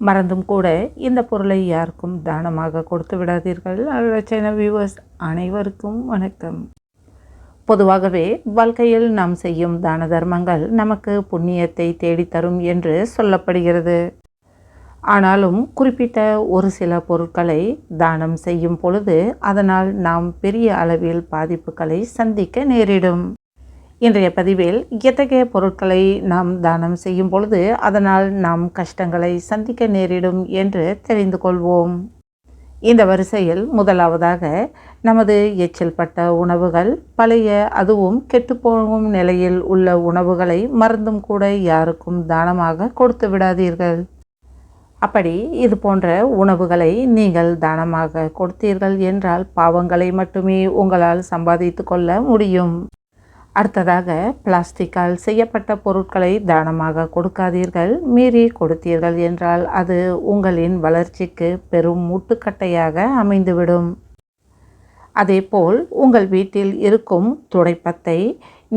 மறந்தும் கூட இந்த பொருளை யாருக்கும் தானமாக கொடுத்து விடாதீர்கள். சேனல் வியூவர்ஸ் அனைவருக்கும் வணக்கம். பொதுவாகவே வாழ்க்கையில் நாம் செய்யும் தான தர்மங்கள் நமக்கு புண்ணியத்தை தேடித்தரும் என்று சொல்லப்படுகிறது. ஆனாலும் குறிப்பிட்ட ஒரு சில பொருட்களை தானம் செய்யும் பொழுது அதனால் நாம் பெரிய அளவில் பாதிப்புகளை சந்திக்க நேரிடும். இன்றைய பதிவில் எத்தகைய பொருட்களை நாம் தானம் செய்யும் பொழுது அதனால் நாம் கஷ்டங்களை சந்திக்க நேரிடும் என்று தெரிந்து கொள்வோம். இந்த வரிசையில் முதலாவதாக நமது எச்சில் பட்ட உணவுகள் பழைய அதுவும் கெட்டுப்போகும் நிலையில் உள்ள உணவுகளை மருந்தும் கூட யாருக்கும் தானமாக கொடுத்து விடாதீர்கள். அப்படி இது போன்ற உணவுகளை நீங்கள் தானமாக கொடுத்தீர்கள் என்றால் பாவங்களை மட்டுமே உங்களால் சம்பாதித்து கொள்ள முடியும். அடுத்ததாக பிளாஸ்டிக்கால் செய்யப்பட்ட பொருட்களை தானமாக கொடுக்காதீர்கள் மீறி கொடுத்தீர்கள் என்றால் அது உங்களின் வளர்ச்சிக்கு பெரும் முட்டுக்கட்டையாக அமைந்துவிடும். அதேபோல் உங்கள் வீட்டில் இருக்கும் துடைப்பத்தை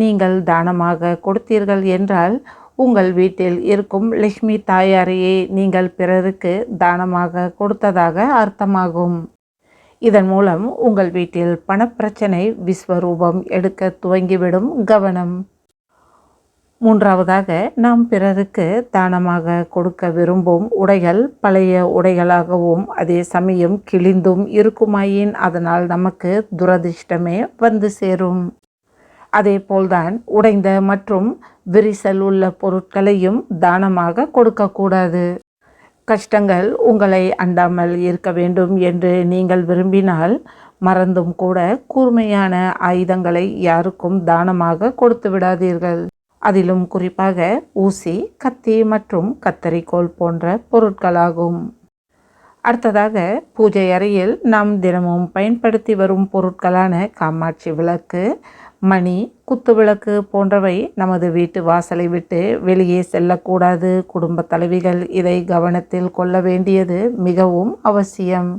நீங்கள் தானமாக கொடுத்தீர்கள் என்றால் உங்கள் வீட்டில் இருக்கும் லக்ஷ்மி தாயாரையே நீங்கள் பிறருக்கு தானமாக கொடுத்ததாக அர்த்தமாகும். இதன் மூலம் உங்கள் வீட்டில் பணப்பிரச்சனை விஸ்வரூபம் எடுக்க துவங்கிவிடும் கவனம். மூன்றாவதாக நாம் பிறருக்கு தானமாக கொடுக்க விரும்பும் உடைகள் பழைய உடைகளாகவும் அதே சமயம் கிழிந்தும் இருக்குமாயின் அதனால் நமக்கு துரதிர்ஷ்டமே வந்து சேரும். அதே போல்தான் உடைந்த மற்றும் விரிசல் உள்ள பொருட்களையும் தானமாக கொடுக்கக்கூடாது. கஷ்டங்கள் உங்களை அண்டாமல் இருக்க வேண்டும் என்று நீங்கள் விரும்பினால் மறந்தும் கூட கூர்மையான ஆயுதங்களை யாருக்கும் தானமாக கொடுத்து விடாதீர்கள். அதிலும் குறிப்பாக ஊசி கத்தி மற்றும் கத்தரிக்கோல் போன்ற பொருட்களாகும். அடுத்ததாக பூஜை அறையில் நாம் தினமும் பயன்படுத்தி வரும் பொருட்களான காமாட்சி விளக்கு மணி குத்துவிளக்கு போன்றவை நமது வீட்டு வாசலை விட்டு வெளியே செல்லக்கூடாது. குடும்ப தலைவிகள் இதை கவனத்தில் கொள்ள வேண்டியது மிகவும் அவசியம்.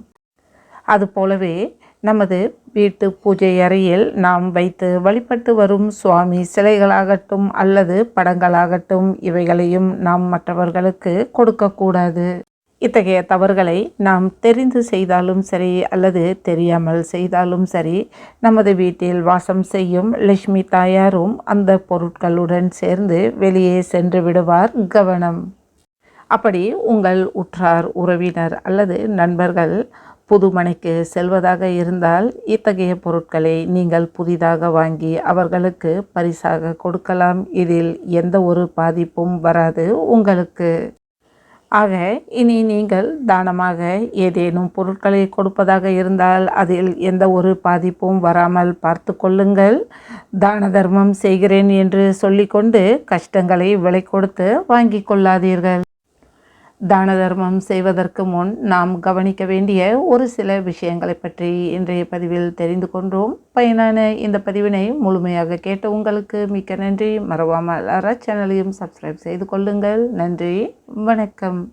அதுபோலவே நமது வீட்டு பூஜை அறையில் நாம் வைத்து வழிபட்டு வரும் சுவாமி சிலைகளாகட்டும் அல்லது படங்களாகட்டும் இவைகளையும் நாம் மற்றவர்களுக்கு கொடுக்கக்கூடாது. இத்தகைய தவறுகளை நாம் தெரிந்து செய்தாலும் சரி அல்லது தெரியாமல் செய்தாலும் சரி நமது வீட்டில் வாசம் செய்யும் லட்சுமி தாயாரும் அந்த பொருட்களுடன் சேர்ந்து வெளியே சென்று விடுவார் கவனம். அப்படி உங்கள் உற்றார் உறவினர் அல்லது நண்பர்கள் புதுமனைக்கு செல்வதாக இருந்தால் இத்தகைய பொருட்களை நீங்கள் புதிதாக வாங்கி அவர்களுக்கு பரிசாக கொடுக்கலாம். இதில் எந்த ஒரு பாதிப்பும் வராது உங்களுக்கு. ஆக இனி நீங்கள் தானமாக ஏதேனும் பொருட்களை கொடுப்பதாக இருந்தால் அதில் எந்த ஒரு பாதிப்பும் வராமல் பார்த்து கொள்ளுங்கள். தான தர்மம் செய்கிறேன் என்று சொல்லிக்கொண்டு கஷ்டங்களை விலை கொடுத்து வாங்கி கொள்ளாதீர்கள். தான தர்மம் செய்வதற்கு முன் நாம் கவனிக்க வேண்டிய ஒரு சில விஷயங்களை பற்றி இன்றைய பதிவில் தெரிந்து கொண்டோம். பயனான இந்த பதிவினை முழுமையாக கேட்ட உங்களுக்கு மிக்க நன்றி. மறவாமல் அற சேனலையும் சப்ஸ்கிரைப் செய்து கொள்ளுங்கள். நன்றி. வணக்கம்.